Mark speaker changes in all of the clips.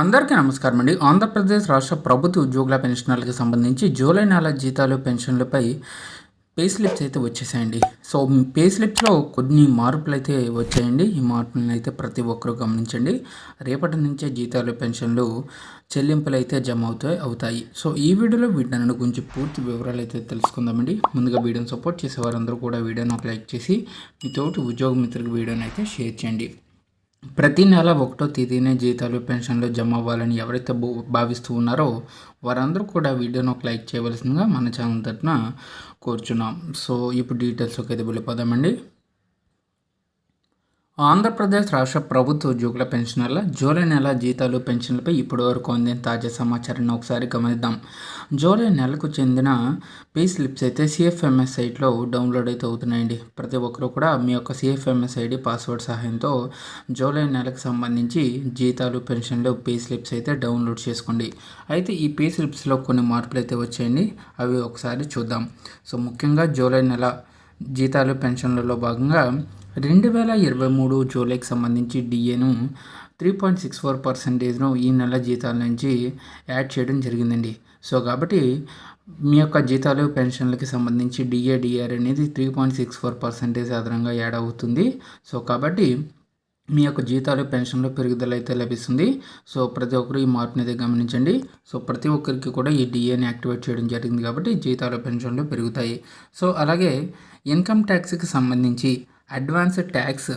Speaker 1: అందరికీ నమస్కారం అండి. ఆంధ్రప్రదేశ్ రాష్ట్ర ప్రభుత్వ ఉద్యోగుల పెన్షనర్లకు సంబంధించి జూలై నెల జీతాలు పెన్షన్లపై పే స్లిప్స్ అయితే వచ్చేసాయండి. సో పే స్లిప్స్లో కొన్ని మార్పులు అయితే వచ్చాయండి. ఈ మార్పులను అయితే ప్రతి ఒక్కరూ గమనించండి. రేపటి నుంచే జీతాలు పెన్షన్లు చెల్లింపులు అయితే జమ అవుతాయి అవుతాయి. సో ఈ వీడియోలో వీటిని గురించి పూర్తి వివరాలు అయితే తెలుసుకుందామండి. ముందుగా వీడియోని సపోర్ట్ చేసే వారందరూ కూడా వీడియోని ఒక లైక్ చేసి మీ తోటి ఉద్యోగ మిత్రులకు వీడియోని అయితే షేర్ చేయండి. ప్రతి నెల ఒకటో తేదీనే జీతాలు పెన్షన్లు జమ అవ్వాలని ఎవరైతే భావిస్తూ ఉన్నారో వారందరూ కూడా వీడియోను ఒక లైక్ చేయవలసిందిగా మన ఛానల్ తరఫున కోరుచున్నాం. సో ఇప్పుడు డీటెయిల్స్కి అయితే వెళ్ళిపోదామండి. ఆంధ్రప్రదేశ్ రాష్ట్ర ప్రభుత్వ ఉద్యోగుల పెన్షనర్ల జూలై నెల జీతాలు పెన్షన్లపై ఇప్పటి వరకు అందిన తాజా సమాచారాన్ని ఒకసారి గమనిద్దాం. జూలై నెలకు చెందిన పే స్లిప్స్ అయితే సిఎఫ్ఎంఎస్ సైట్లో డౌన్లోడ్ అయితే అవుతున్నాయండి. ప్రతి ఒక్కరు కూడా మీ యొక్క సిఎఫ్ఎంఎస్ ఐడి పాస్వర్డ్ సహాయంతో జూలై నెలకు సంబంధించి జీతాలు పెన్షన్లు పే స్లిప్స్ అయితే డౌన్లోడ్ చేసుకోండి. అయితే ఈ పే స్లిప్స్లో కొన్ని మార్పులు అయితే వచ్చాయండి. అవి ఒకసారి చూద్దాం. సో ముఖ్యంగా జూలై నెల జీతాలు పెన్షన్లలో భాగంగా రెండు వేల ఇరవై మూడు జూలైకి సంబంధించి డిఏను త్రీ పాయింట్ సిక్స్ ఫోర్ పర్సెంటేజ్ను ఈ నెల జీతాల నుంచి యాడ్ చేయడం జరిగిందండి. సో కాబట్టి మీ యొక్క జీతాలు పెన్షన్లకి సంబంధించి డిఏ డిఆర్ అనేది three point six four percentage అదనంగా యాడ్ అవుతుంది. సో కాబట్టి మీ యొక్క జీతాలు పెన్షన్లో పెరుగుదల అయితే లభిస్తుంది. సో ప్రతి ఒక్కరు ఈ మార్పుని అయితే గమనించండి. సో ప్రతి ఒక్కరికి కూడా ఈ డిఏని యాక్టివేట్ చేయడం జరిగింది కాబట్టి జీతాలు పెన్షన్లు పెరుగుతాయి. సో అలాగే ఇన్కమ్ ట్యాక్స్కి సంబంధించి అడ్వాన్స్ ట్యాక్స్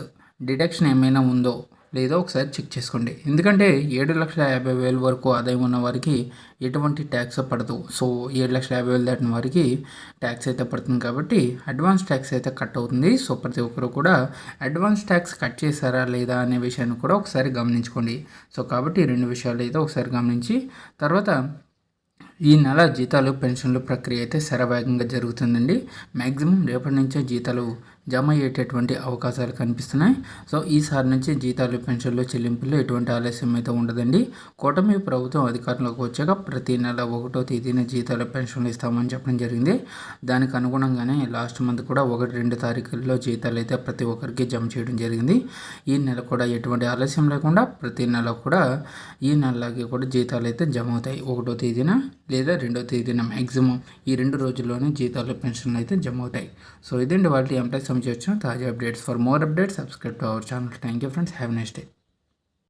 Speaker 1: డిడక్షన్ ఏమైనా ఉందో లేదో ఒకసారి చెక్ చేసుకోండి. ఎందుకంటే ఏడు లక్షల యాభై వేల వరకు ఆదాయం ఉన్న వారికి ఎటువంటి ట్యాక్స్ పడదు. సో ఏడు లక్షల యాభై వేలు దాటిన వారికి ట్యాక్స్ అయితే పడుతుంది కాబట్టి అడ్వాన్స్ ట్యాక్స్ అయితే కట్ అవుతుంది. సో ప్రతి ఒక్కరు కూడా అడ్వాన్స్ ట్యాక్స్ కట్ చేశారా లేదా అనే విషయాన్ని కూడా ఒకసారి గమనించుకోండి. సో కాబట్టి రెండు విషయాలు అయితే ఒకసారి గమనించి తర్వాత ఈ నెల జీతాలు పెన్షన్లు ప్రక్రియ అయితే శరవేగంగా జరుగుతుందండి. మ్యాక్సిమం రేపటి నుంచే జీతాలు జమ అయ్యేటటువంటి అవకాశాలు కనిపిస్తున్నాయి. సో ఈసారి నుంచి జీతాలు పెన్షన్లు చెల్లింపుల్లో ఎటువంటి ఆలస్యం అయితే ఉండదండి. కూటమి ప్రభుత్వం అధికారంలోకి వచ్చాక ప్రతి నెల ఒకటో తేదీన జీతాలు పెన్షన్లు ఇస్తామని చెప్పడం జరిగింది. దానికి అనుగుణంగానే లాస్ట్ మంత్ కూడా ఒకటి రెండు తారీఖుల్లో జీతాలు అయితే ప్రతి ఒక్కరికి జమ చేయడం జరిగింది. ఈ నెల కూడా ఎటువంటి ఆలస్యం లేకుండా ప్రతి నెల కూడా ఈ నెలకి కూడా జీతాలు అయితే జమ అవుతాయి. ఒకటో తేదీన లేదా రెండో తేదీన మ్యాక్సిమం ఈ రెండు రోజుల్లోనే జీతాలు పెన్షన్లు అయితే జమ అవుతాయి సో ఇదండి వాళ్ళు ఎంప్లాయీస్ సంబంధించి వచ్చిన తాజా updates. For more updates subscribe to our channel thank you friends have next day